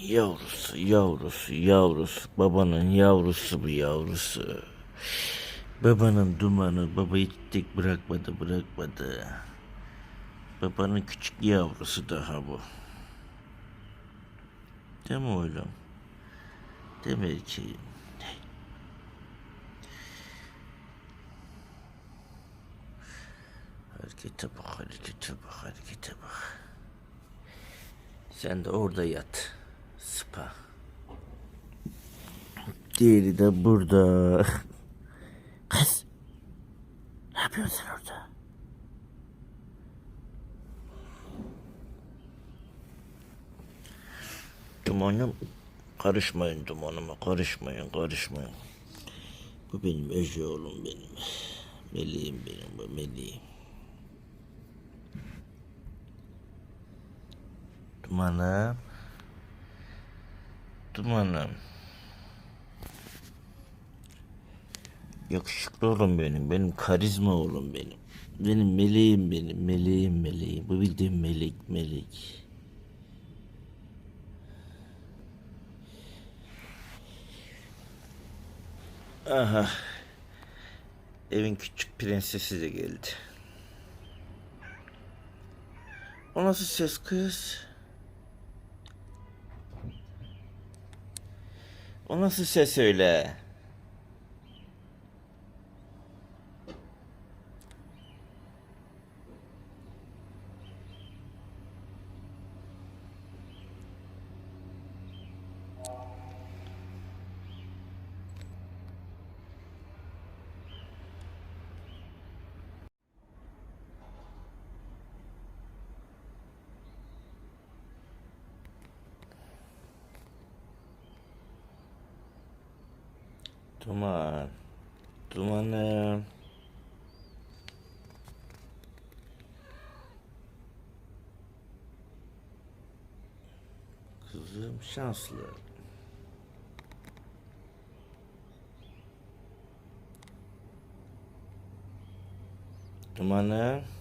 Yavrusu, yavrusu, yavrusu. Babanın yavrusu bu yavrusu. Babanın dumanı babayı tek bırakmadı, bırakmadı. Babanın küçük yavrusu daha bu. Değil mi oğlum? Değil mi erkeğim? Harekete bak, harekete bak, harekete bak. Sen de orada yat. Spa. Diğeri de burada. Kız. Ne yapıyorsun sen orada? Dumanım. Karışmayın dumanıma. Karışmayın, karışmayın. Bu benim Ece oğlum benim. Meleğim benim bu meleğim. Dumanım. Dumanım. Yakışıklı oğlum benim. Benim karizma oğlum benim. Benim meleğim benim. Meleğim meleğim. Bu bildiğin melek melek. Aha. Evin küçük prensesi de geldi. O nasıl ses kız? O nasıl ses öyle? Duman. Dumanım. Kızım şanslı. Dumanım.